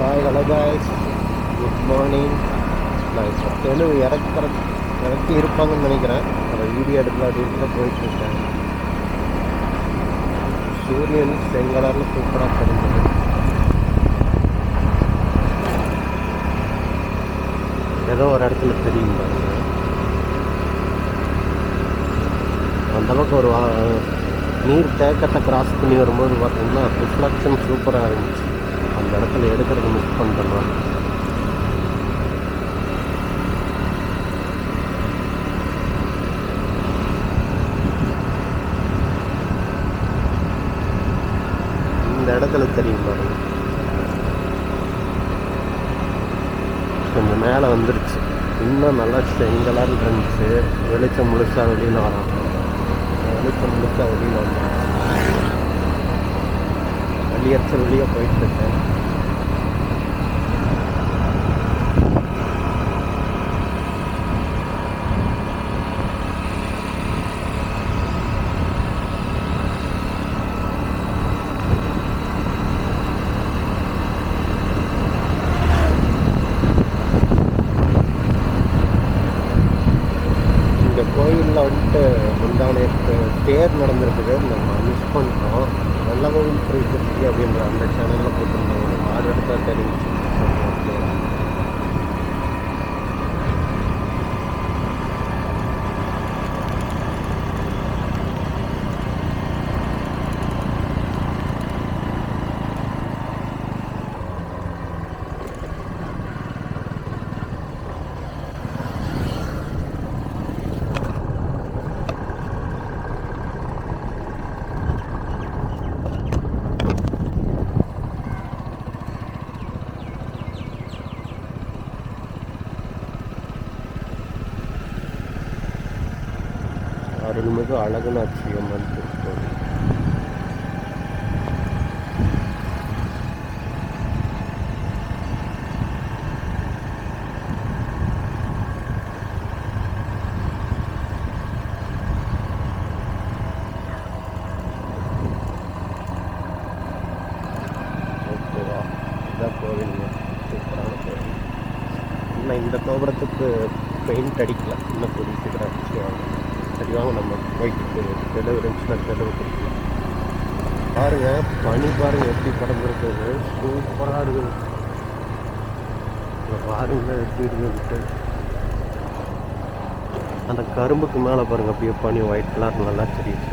Hi hello guys good morning நான் இப்போ தெலுங்கு இறக்குற இறக்கி இருப்பாங்கன்னு நினைக்கிறேன். அதை வீடியோ எடுக்கலாம் அப்படின்னு போயிட்டுருக்கேன் சூரியன் செங்கலரில் சூப்பராக தெரிஞ்சது. ஏதோ ஒரு இடத்துல தெரியும் அந்தளவுக்கு ஒரு வா- நீர் தேக்கத்தை கிராஸ் பண்ணி வரும்போது பார்த்தீங்கன்னா ரிஃப்ளெக்ஷன் சூப்பராக இருந்துச்சு. அந்த இடத்துல எடுக்கிறது மிஸ் பண்ணுறோம் இந்த இடத்துல தெரியும் பாருங்க. கொஞ்சம் மேலே வந்துருச்சு. இன்னும் நல்லா செங்கலாக இருந்துச்சு. வெளிச்சம் முழுசாக வெளியில் வரும். வெளிச்சம் முழுசாக வெளியில் வந்துருச்சு வெளியேற்ற வெளியே போயிட்டு இருக்கேன் பண்ணிட்டோம் நல்ல கோவில் த்ரீ ஃபிஃப்டி அப்படின்ற அந்த சேனலில் போட்டிருந்தாங்க ஆறு இடத்துல தெரிவிச்சு બધું અલગ અલગ இங்க பாருங்க எப்படி இருக்குது அந்த கரும்புக்கு மேலே பாருங்க அப்படியே பனி ஒயிட் கலர் நல்லா தெரியுது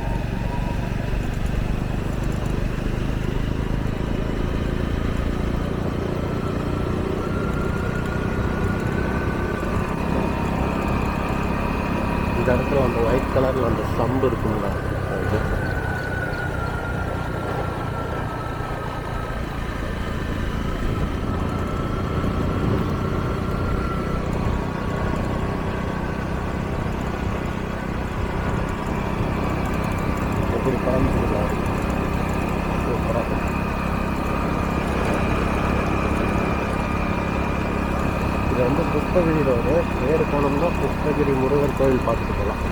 இந்த இடத்துல அந்த ஒயிட் கலரில் அந்த சம்பு இருக்குங்களா இது எப்படி பறந்துருக்குதா சூப்பராக இருக்கு. இது வந்து புஷ்பகிரி ரோடு நேரு போனோம்னா புஷ்பகிரி முருகர் கோவில் பார்த்துட்டு போகலாம்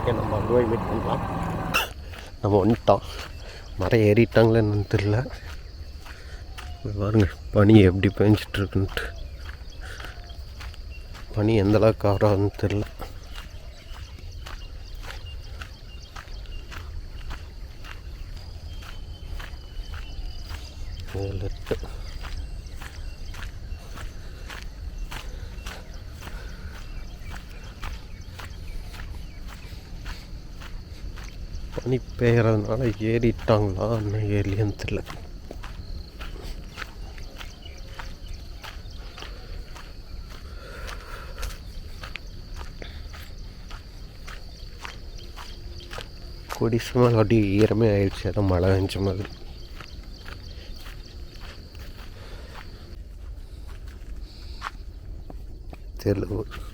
ஓகே நம்ம அங்கே போய் மீட் பண்ணலாம். நம்ம வந்துட்டோம். மரம் ஏறிட்டாங்களே என்னன்னு தெரில பாருங்க பனி எப்படி பெஞ்சிட்ருக்குன்ட்டு பனி எந்தளவுக்கு ஆறாதுன்னு தெரில ஏழு பனி பெய்கிறதுனால ஏறிட்டாங்களா? இன்னும் ஏறியன்னு தெரில கொடிசு அப்படி ஈரமே ஆயிடுச்சு. ஏதோ மழை வெஞ்ச மாதிரி. தெரியல.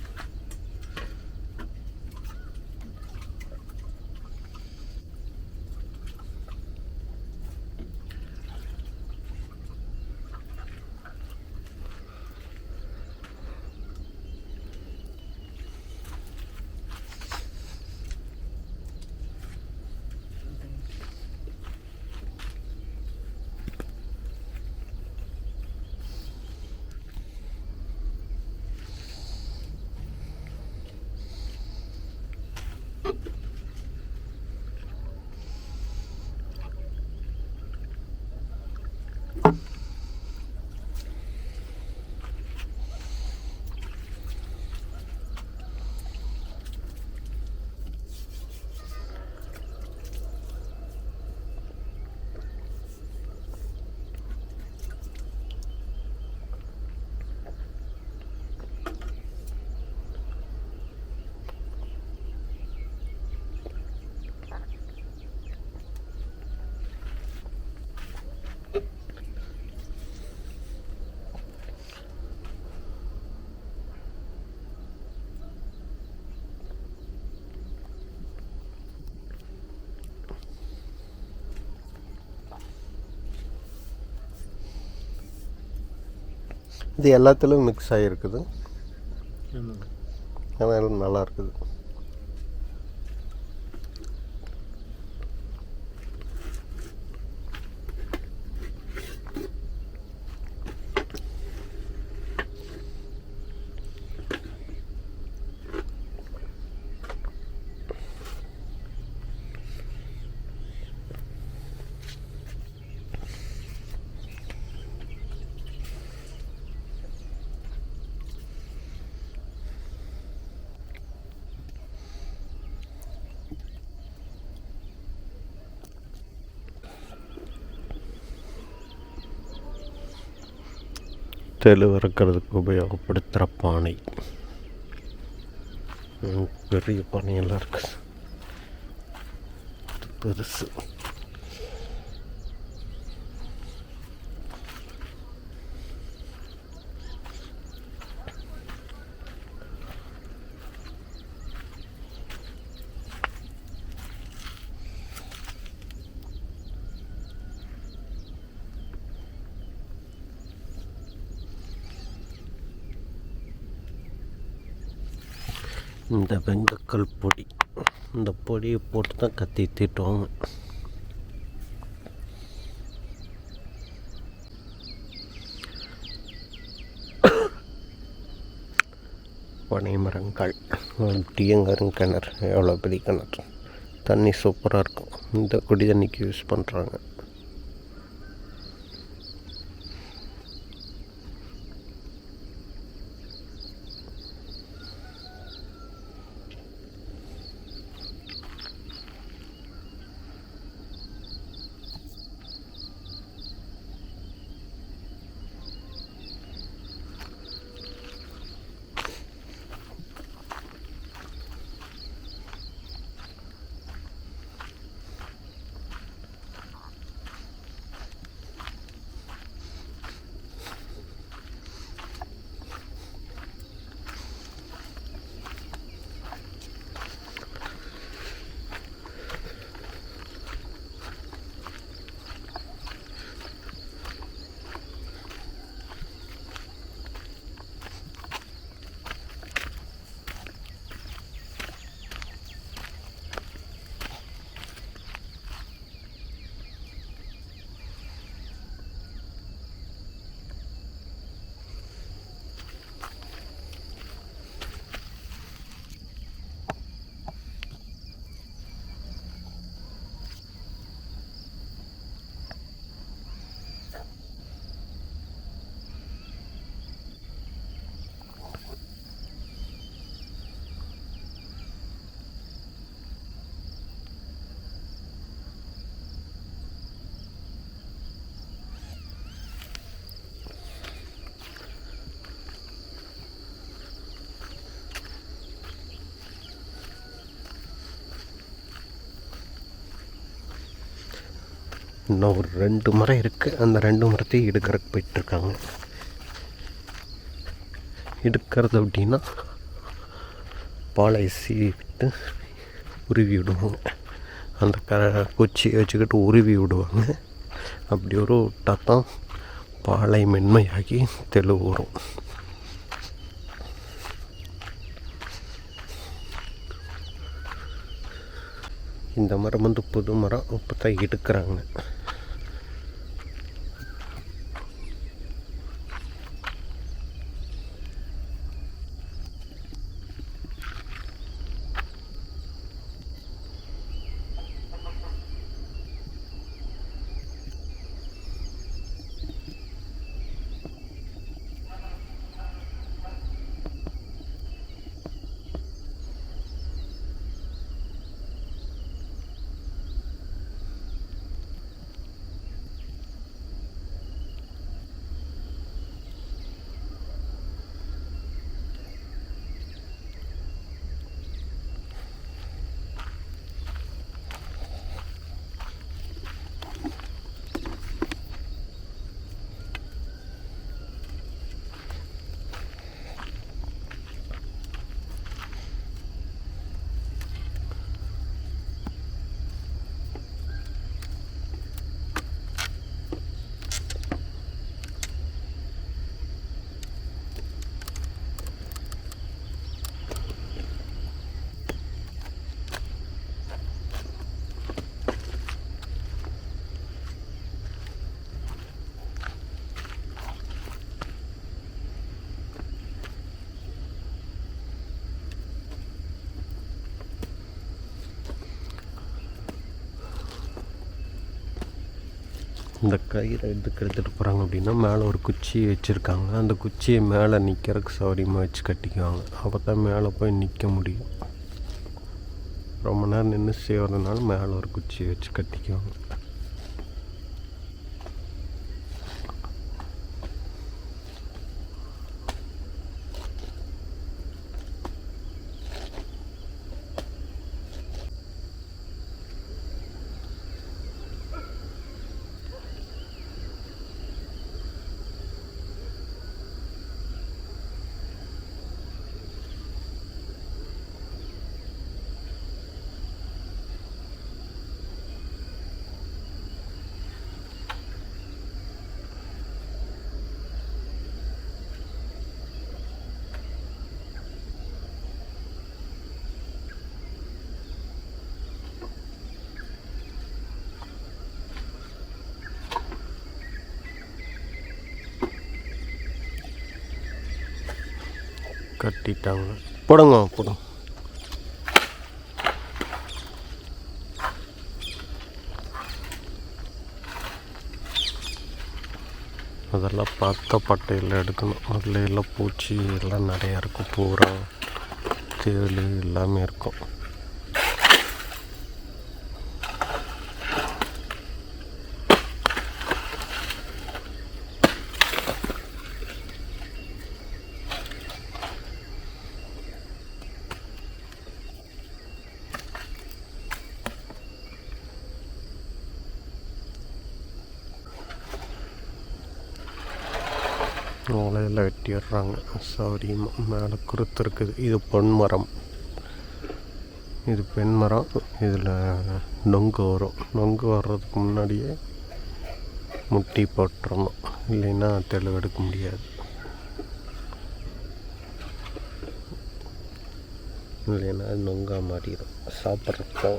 இது எல்லாத்துலேயும் மிக்ஸ் ஆகிருக்குது அதனால நல்லா இருக்குது. தெளு வறுக்கிறதுக்கு உபயோகப்படுத்துகிற பானை. பெரிய பானையெல்லாம் இருக்குது பெருசு. இந்த வெங்கக்கல் பொடி. இந்த பொடியை போட்டு தான் கத்தி தீட்டுவாங்க. பனை மரங்கள் டீயங்கரும் கிணறு எவ்வளோ பெரிய கிணறு? தண்ணி சூப்பராக இருக்கும். இந்த குடி தண்ணிக்கு யூஸ் பண்ணுறாங்க இன்னும் ஒரு ரெண்டு மரம் இருக்குது அந்த ரெண்டு மரத்தையும் எடுக்கிறதுக்கு போயிட்டுருக்காங்க. எடுக்கிறது அப்படின்னா பாலை சீவிட்டு உருவி விடுவாங்க. அந்த க குச்சியை வச்சுக்கிட்டு உருவி விடுவாங்க. அப்படி ஒரு விட்டால் தான் பாலை மென்மையாகி தெளு வரும். இந்த மரம் வந்து புது மரம் இப்போ தான் எடுக்கிறாங்க. இந்த கயிறை எதுக்கு எடுத்துகிட்டு போகிறாங்க அப்படின்னா மேலே ஒரு குச்சி வச்சுருக்காங்க. அந்த குச்சியை மேலே நிற்கிறதுக்கு சௌரியமாக வச்சு கட்டிக்குவாங்க. அப்போ தான் மேலே போய் நிற்க முடியும். ரொம்ப நேரம் நின்று செய்வதனால மேலே ஒரு குச்சியை வச்சு கட்டிக்குவாங்க. கட்டிட்டாங்க. போடுங்க போடுங்க. அதெல்லாம் பார்த்த பட்டையில் எடுக்கணும். அதில் எல்லாம் பூச்சி எல்லாம் நிறையா இருக்கும். பூரா தேள் எல்லாமே இருக்கும். ஓலையில் வெட்டிடுறாங்க. சௌரியமாக மேலே குருத்து இருக்குது. இது பொன்மரம் இது பெண்மரம் இதில் நொங்கு வரும். நொங்கு வர்றதுக்கு முன்னாடியே முட்டி போட்டுறணும். இல்லைன்னா தெளிவெடுக்க முடியாது. இல்லைன்னா அது நொங்கா மாறிடும். சாப்பிட்றப்போ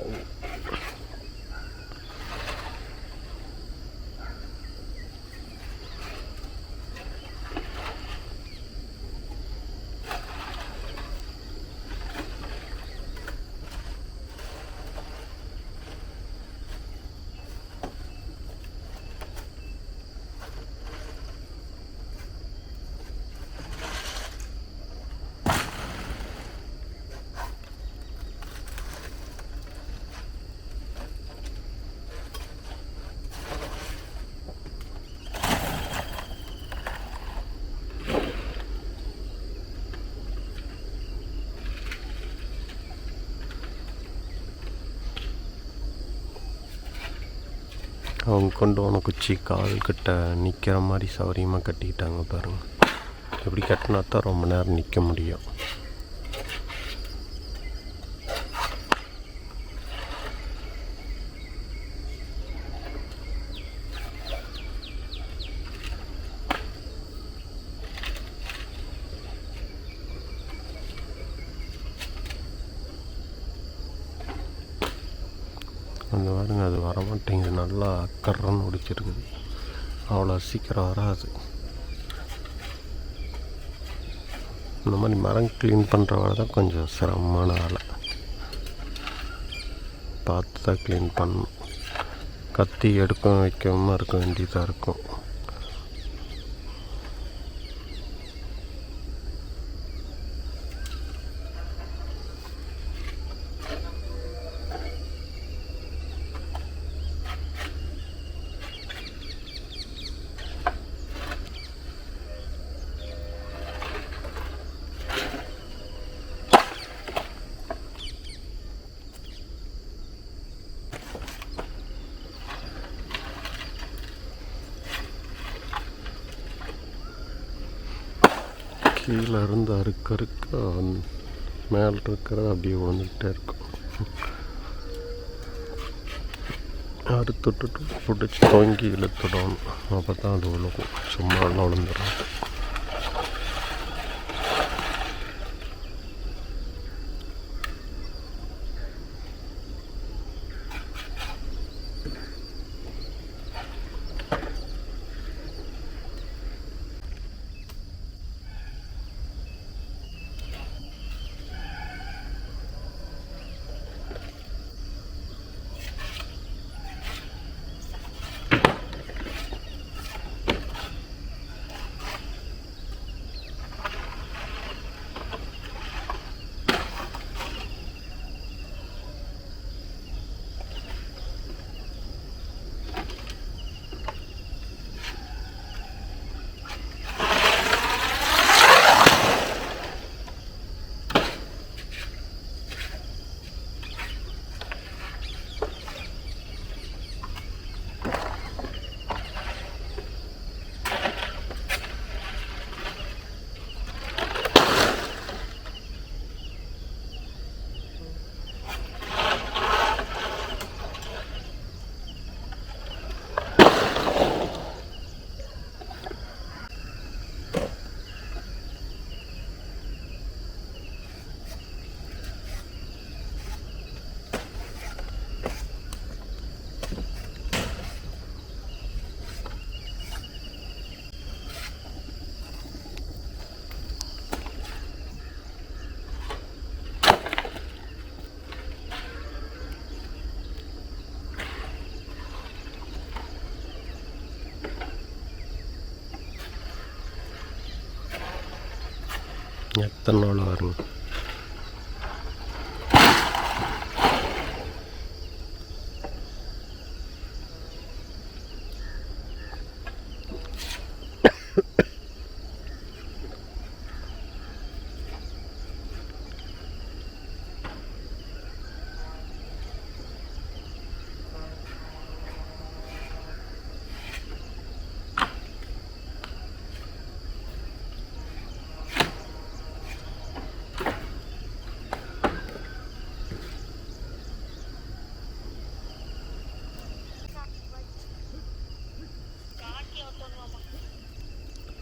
அவங்க கொண்டு போன குச்சி கால் கிட்ட நிற்கிற மாதிரி சௌரியமாக கட்டிக்கிட்டாங்க பாருங்கள் இப்படி கட்டினா தான் ரொம்ப நேரம் நிற்க முடியும். அந்த பாருங்க அது வர மாட்டேங்குது நல்லா கர்றன்னு ஒடிச்சிருக்குது. அவ்வளோ சீக்கிரம் வராது. இந்த மாதிரி மரம் க்ளீன் பண்ணுறவரை தான் கொஞ்சம் சிரமமான வேலை. பார்த்து தான் க்ளீன் பண்ணணும். கத்தி எடுக்க வைக்காமல் இருக்க வேண்டியதாக இருக்கும். கீழே இருந்து அறுக்க அறுக்க மேலே இருக்கிறது அப்படியே விழுந்துக்கிட்டே இருக்கும். அறுத்துட்டு பிடிச்சி தொங்கி இழுத்துடணும் அப்போ தான் அது விழுகும் சும்மா எல்லாம் விழுந்துடும் எத்தனை நாள்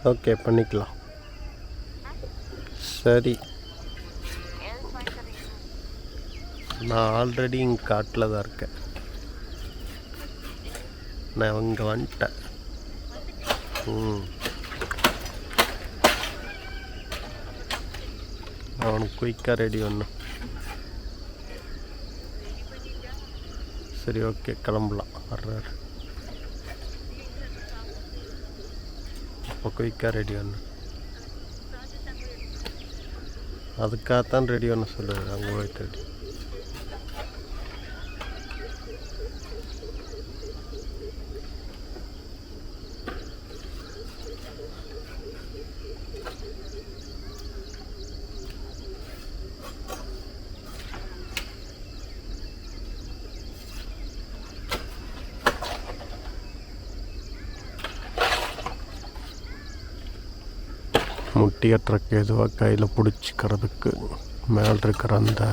ஓகே பண்ணிக்கலாம். சரி. நான் ஆல்ரெடி இங்கே காட்டில் தான் இருக்கேன். நான் இங்கே வந்துட்டேன். ம். அவனுக்கு குயிக்காக ரெடி ஒன்று சரி ஓகே கிளம்பலாம். வர்றாரு. இப்போ குயிக்காக ரெடி ஒன்று அதுக்காகத்தான் ரெடி ஒன்று சொல்லுவேன் அங்கே போயிட்டு ரெடி எதுவாக கையில் பிடிச்சிக்கிறதுக்கு மேலே இருக்கிற அந்த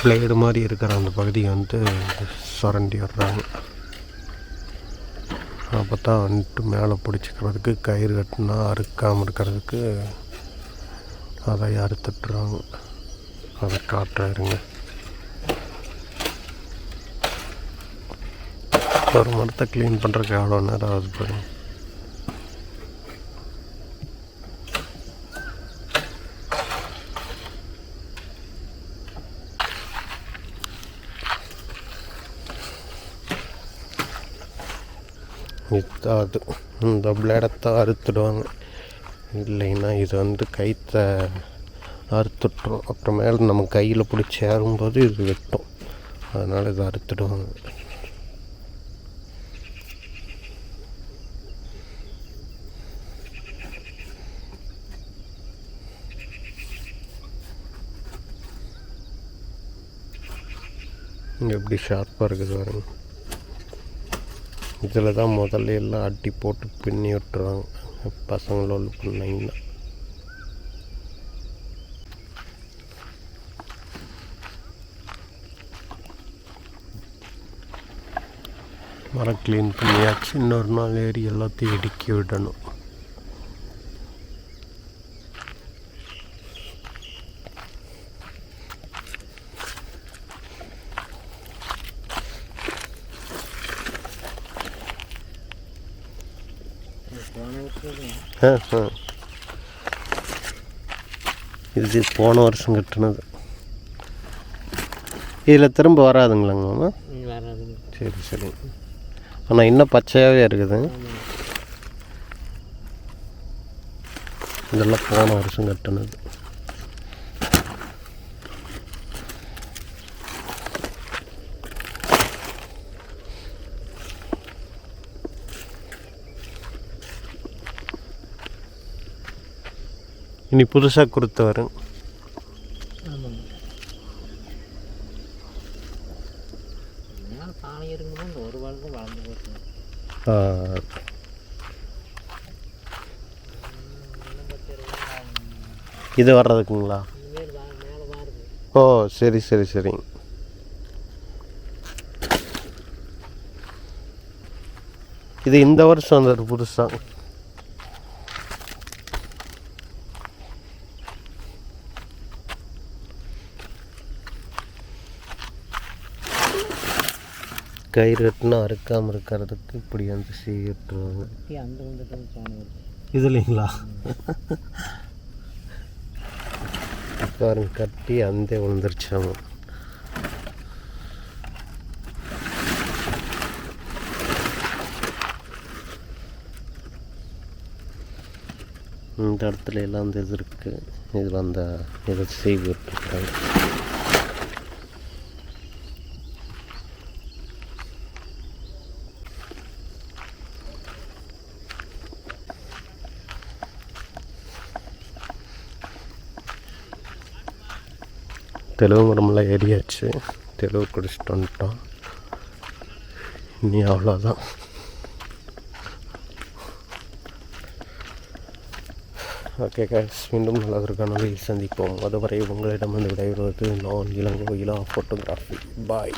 பிளேடு மாதிரி இருக்கிற அந்த பகுதியை வந்து சுரண்டி விடுறாங்க. அப்போ தான் வந்துட்டு மேலே பிடிச்சிக்கிறதுக்கு கயிறு கட்டினா அறுக்காமல் இருக்கிறதுக்கு அதை அறுத்துட்டுறாங்க அதை காட்டுறாருங்க. ஒரு மரத்தை க்ளீன் பண்ணுறதுக்கு எவ்வளோ நேரம் ஆகுது பாருங்கள் இதுதான் இந்த பிளேடத்தை அறுத்துடுவாங்க. இல்லைன்னா இது வந்து கைத்தை அறுத்துட்டுரும். அப்புறமேல நம்ம கையில் பிடிச்சி ஏறும்போது இது வெட்டும். அதனால் இதை அறுத்துடுவாங்க. இங்கே எப்படி ஷார்ப்பாக இருக்குது பாருங்கள் இதில் தான் முதல்ல எல்லாம் அட்டி போட்டு பின்னி விட்டுருவாங்க. பசங்களோட பிள்ளைங்கள. மரம் க்ளீன் பண்ணியாச்சு. இன்னொரு நாள் ஏறி எல்லாத்தையும் இடுக்கி விடணும். ஆ ஆ. இது போன வருஷம் கட்டினது. இதில் திரும்ப வராதுங்களாங்க மாமா? வராதுங்க. சரி சரி. ஆனால் இன்னும் பச்சையாகவே இருக்குது. இதெல்லாம் போன வருஷம் கட்டினது. இனி புதுசாக கொடுத்து வரும் இது வர்றதுக்குங்களா? ஓ சரி சரி சரி. இது இந்த வருஷம் வந்தது புதுசாக கயிறு கட்டினா அறுக்காமல் இருக்கிறதுக்கு இப்படி வந்து வருது இது இல்லைங்களா பாருங்க கட்டி அந்தே விழுந்துருச்சாமா இந்த இடத்துல எல்லாம் அந்த இது இருக்குது இதில் அந்த இதை செய்து விட்டுருக்காங்க. தெலுங்கு மரமெல்லாம் ஏறியாச்சு. தெளிவு குடிச்சிட்டு வந்துட்டோம். இனி அவ்வளோதான். ஓகே கைஸ் மீண்டும் நல்லதொரு கனவில் சந்திப்போம். அதுவரை உங்களிடம் வந்து விடைபெறுவது நான் இளங்கோயிலா ஃபோட்டோகிராஃபி பாய்